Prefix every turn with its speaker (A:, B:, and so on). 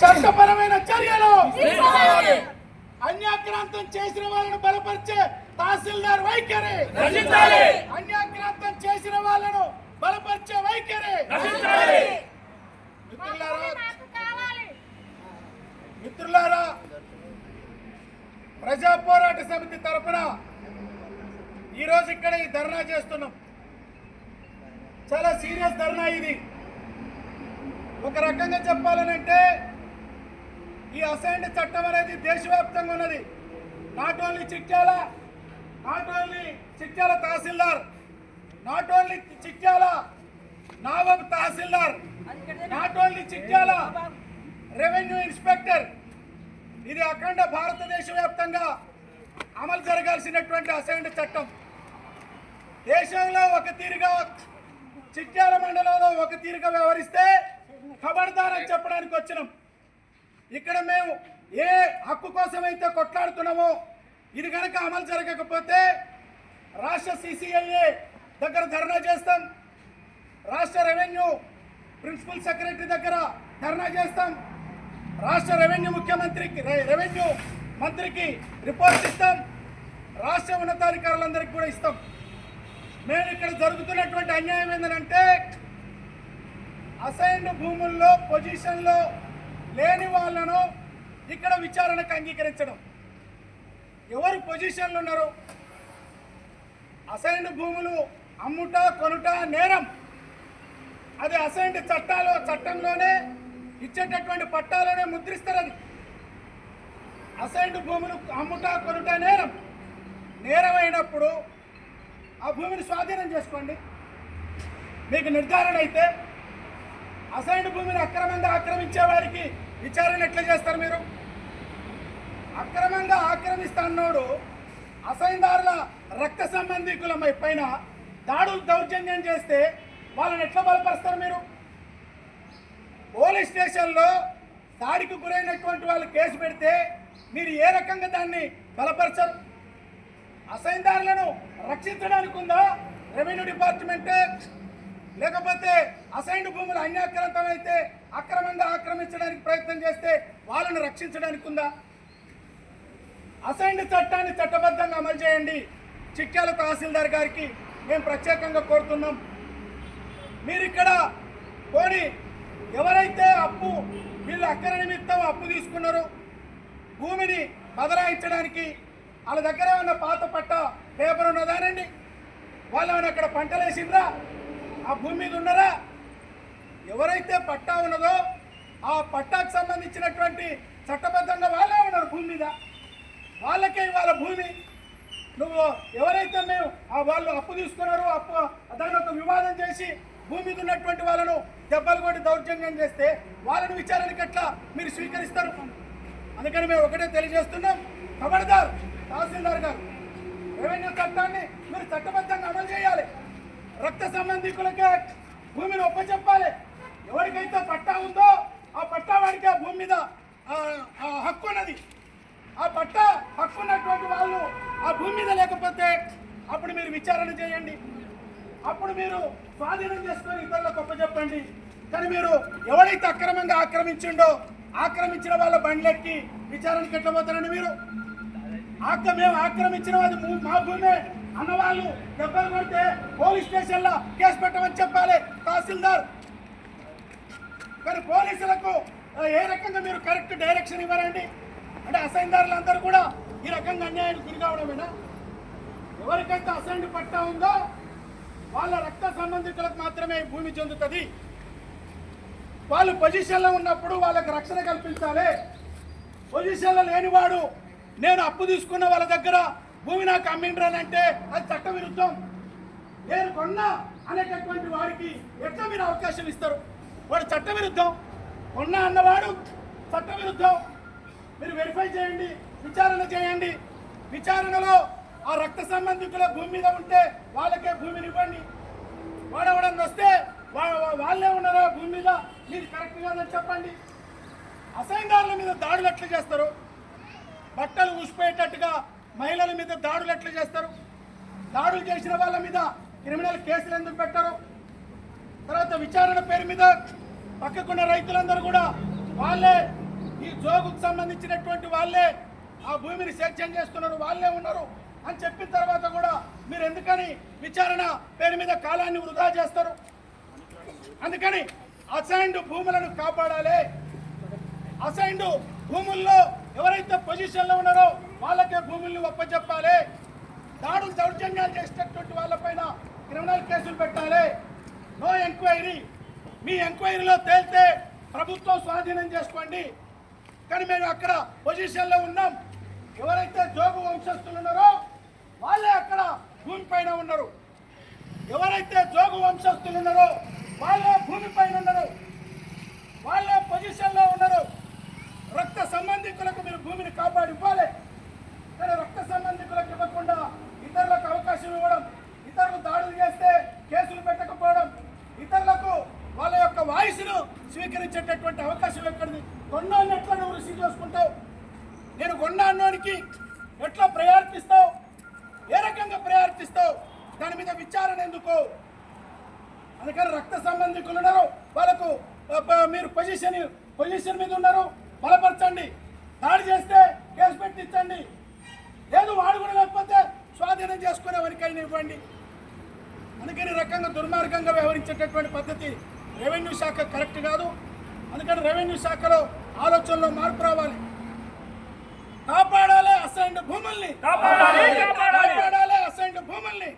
A: చట్టపరమైన చర్యలు అన్యాక్రాంతం చేసిన వాళ్ళను బలపరిచే తహసీల్దార్ వైఖరి అన్యాక్రాంతం చేసిన వాళ్ళను బలపరిచే వైఖరి మిత్రులారా మిత్రులారా ప్రజా పోరాట సమితి తరపున ఈరోజు ఇక్కడ ఈ ధర్నా చేస్తున్నాం. చాలా సీరియస్ ధర్నా ఇది. ఒక రకంగా చెప్పాలనంటే ఈ అసైన్డ్ చట్టం అనేది దేశవ్యాప్తంగా ఉన్నది. Not only Chityala not only Chityala tahsildar not only Chityala నావబ్ tahsildar not only Chityala revenue inspector. ఇది అఖండ భారతదేశ వ్యాప్తంగా అమలు జరగాల్సినటువంటి అసైన్డ్ చట్టం. దేశంలో ఒక తీరుగా చిట్యాల మండలంలో ఒక తీరుగా వ్యవహరిస్తే ఖబర్దార్ అని చెప్పడానికి వచ్చినాం. ఇక్కడ మేము ఏ హక్కు కోసం అయితే కొట్లాడుతున్నామో ఇది కనుక అమలు జరగకపోతే రాష్ట్ర సిసిఎల్ఏ దగ్గర ధర్నా చేస్తాం. రాష్ట్ర రెవెన్యూ ప్రిన్సిపల్ సెక్రటరీ దగ్గర ధర్నా చేస్తాం. రాష్ట్ర రెవెన్యూ ముఖ్యమంత్రికి రె- రెవెన్యూ మంత్రికి రిపోర్ట్ ఇస్తాం. రాష్ట్ర ఉన్నతాధికారులందరికీ కూడా ఇస్తాం. మేము ఇక్కడ జరుగుతున్నటువంటి అన్యాయం ఏంటంటే అసైన్డ్ భూముల్లో పొజిషన్లో లేని వాళ్ళను ఇక్కడ విచారణకు అంగీకరించడం. ఎవరు పొజిషన్లు ఉన్నారు? అసైన్డ్ భూములు అమ్ముట కొనుట నేరం. అది అసైన్డ్ చట్టాలు చట్టంలోనే ఇచ్చేటటువంటి పట్టాలనే ముద్రిస్తారు అది. అసైన్డ్ భూములు అమ్ముట కొనుట నేరం. నేరం అయినప్పుడు ఆ భూమిని స్వాధీనం చేసుకోండి. మీకు నిర్ధారణ అయితే అసైన్డ్ భూమిని అక్రమంగా ఆక్రమించే వారికి విచారణ ఎట్లా చేస్తారు మీరు? అక్రమంగా ఆక్రమిస్తా అన్నోడు అసైన్దారుల రక్త సంబంధికుల పైన దాడులు దౌర్జన్యం చేస్తే వాళ్ళని ఎట్లా బలపరుస్తారు మీరు? పోలీస్ స్టేషన్లో దాడికి గురైనటువంటి వాళ్ళు కేసు పెడితే మీరు ఏ రకంగా దాన్ని బలపరచరు? అసైన్దారులను రక్షించడానికి ఉందా? రెవెన్యూ డిపార్ట్మెంటే లేకపోతే అసైన్డ్ భూములు అన్యాక్రాంతమైతే అక్రమంగా ఆక్రమించడానికి ప్రయత్నం చేస్తే వాళ్ళను రక్షించడానికి ఉందా? అసైన్డ్ చట్టాన్ని చట్టబద్ధంగా అమలు చేయండి. చిట్యాల తహసీల్దార్ గారికి మేము ప్రత్యేకంగా కోరుతున్నాం. మీరు ఇక్కడ పోని ఎవరైతే అప్పు వీళ్ళు అక్కర నిమిత్తం అప్పు తీసుకున్నారో భూమిని బదలాయించడానికి వాళ్ళ దగ్గర ఉన్న పాత పట్ట పేపర్ ఉన్నదానండి వాళ్ళు అక్కడ పంటలేసిందా ఆ భూమి మీద ఉన్నారా? ఎవరైతే పట్టా ఉన్నదో ఆ పట్టాకు సంబంధించినటువంటి చట్టబద్ధంగా వాళ్ళే ఉన్నారు భూమి మీద. వాళ్ళకే ఇవాళ భూమి. నువ్వు ఎవరైతే మేము ఆ వాళ్ళు అప్పు తీసుకున్నారో అప్పు దాని ఒక వివాదం చేసి భూమి మీద ఉన్నటువంటి వాళ్ళను దెబ్బలు కొట్టి దౌర్జన్యం చేస్తే వాళ్ళని విచారణకి ఎట్లా మీరు స్వీకరిస్తారు? అందుకని మేము ఒకటే తెలియజేస్తున్నాం. ఖబర్దార్ తహసీల్దార్ గారు రెవెన్యూ చట్టాన్ని మీరు చట్టబద్ధంగా అమలు చేయాలి. రక్త సంబంధికులకే భూమిని ఒప్పచెప్పాలి. ఎవరికైతే పట్టా ఉందో ఆ పట్టా వాడికి ఆ భూమి మీద హక్కు ఉన్నది. ఆ పట్టా హక్కు ఉన్నటువంటి వాళ్ళు ఆ భూమి మీద లేకపోతే అప్పుడు మీరు విచారణ చేయండి. అప్పుడు మీరు స్వాధీనం చేసుకొని ఇతరులకు ఒప్పచెప్పండి. కానీ మీరు ఎవరైతే అక్రమంగా ఆక్రమించిండో ఆక్రమించిన వాళ్ళ బండ్లెక్కి విచారణకి ఎట్లా పోతారండి మీరు? ఆక్ర మేము ఆక్రమించిన అది భూమి మా భూమే. అన్నవాళ్ళు దెబ్బలు కొడితే పోలీస్ స్టేషన్లో కేసు పెట్టమని చెప్పాలి తహసీల్దార్. కానీ పోలీసులకు ఏ రకంగా మీరు కరెక్ట్ డైరెక్షన్ ఇవ్వరండి? అంటే అసైన్దారులందరూ కూడా ఈ రకంగా అన్యాయానికి గురి కావడమేనా? ఎవరికైతే అసైన్ పట్టా ఉందో వాళ్ళ రక్త సంబంధికులకు మాత్రమే భూమి చెందుతుంది. వాళ్ళు పొజిషన్లో ఉన్నప్పుడు వాళ్ళకి రక్షణ కల్పించాలి. పొజిషన్లో లేనివాడు నేను అప్పు తీసుకున్న వాళ్ళ దగ్గర భూమి నాకు అమ్మిండ్రనంటే అది చట్ట విరుద్ధం నేను కొన్నా అనేటటువంటి వాడికి ఎట్లా మీరు అవకాశం ఇస్తారు? వాడు చట్ట విరుద్ధం కొన్నా అన్నవాడు చట్ట విరుద్ధం మీరు వెరిఫై చేయండి విచారణ చేయండి. విచారణలో ఆ రక్త సంబంధికుల భూమి మీద ఉంటే వాళ్ళకే భూమిని ఇవ్వండి. వాడవడం వస్తే వా- వాళ్ళే ఉన్నారా భూమి మీద? మీరు కరెక్ట్ కాదని చెప్పండి. అసైన్దారుల మీద దాడులు ఎట్లా చేస్తారు? బట్టలు ఊసిపోయేటట్టుగా మహిళల మీద దాడులు ఎట్లా చేస్తారు? దాడులు చేసిన వాళ్ళ మీద క్రిమినల్ కేసులు ఎందుకు పెట్టరు? తర్వాత విచారణ పేరు మీద పక్కకున్న రైతులందరూ కూడా వాళ్ళే ఈ జోగుకు సంబంధించినటువంటి వాళ్ళే ఆ భూమిని సేద్యం చేస్తున్నారు వాళ్ళే ఉన్నారు అని చెప్పిన తర్వాత కూడా మీరు ఎందుకని విచారణ పేరు మీద కాలాన్ని వృధా చేస్తారు? అందుకని అసైన్డ్ భూములను కాపాడాలి. అసైన్డ్ భూముల్లో ఎవరైతే పొజిషన్లో ఉన్నారో వాళ్ళకే భూముల్ని ఒప్పచెప్పాలి. దాడులు దౌర్జన్యాలు చేసినటువంటి వాళ్ళపైన క్రిమినల్ కేసులు పెట్టాలి. నో ఎంక్వైరీ మీ ఎంక్వైరీలో తేలితే ప్రభుత్వం స్వాధీనం చేసుకోండి. కానీ మేము అక్కడ పొజిషన్లో ఉన్నాం. ఎవరైతే జోగు వంశస్థులు ఉన్నారో వాళ్ళే అక్కడ భూమి పైన ఉన్నారు. ఎవరైతే జోగు వంశస్థులు ఉన్నారో వాళ్ళే భూమి పైన ఉన్నారు. వాళ్ళే పొజిషన్లో ఉన్నారు. రక్త సంబంధికులకు మీరు భూమిని కాపాడి ఇవ్వాలి కానీ రక్త సంబంధికులకు ఇవ్వకుండా ఇతరులకు అవకాశం ఇవ్వడం ఇతరులు దాడులు చేస్తే కేసులు పెట్టకపోవడం ఇతరులకు వాళ్ళ యొక్క వాయిస్ను స్వీకరించేటటువంటి అవకాశం ఎక్కడిది? కొండాన్ని ఎట్లా నువ్వు రిసీవ్ చేసుకుంటావు నేను కొండాన్నోనికి ఎట్లా ప్రయార్తిస్తావు ఏ రకంగా ప్రయార్తిస్తావు దాని మీద విచారణ ఎందుకు? అందుకని రక్త సంబంధికులు ఉన్నారు. వాళ్ళకు మీరు పొజిషన్ పొజిషన్ మీద ఉన్నారు. బలపరచండి. దాడి చేస్తే కేసు పెట్టించండి. లేదు వాడు కూడా లేకపోతే స్వాధీనం చేసుకునే వరకైనా ఇవ్వండి. అందుకని రకంగా దుర్మార్గంగా వ్యవహరించేటటువంటి పద్ధతి రెవెన్యూ శాఖ కరెక్ట్ కాదు. అందుకని రెవెన్యూ శాఖలో ఆలోచనలో మార్పు రావాలి. కాపాడాలి అసైన్డ్ భూముల్ని.
B: కాపాడాలి, కాపాడాలి.
A: కాపాడాలి అసైన్డ్ భూముల్ని.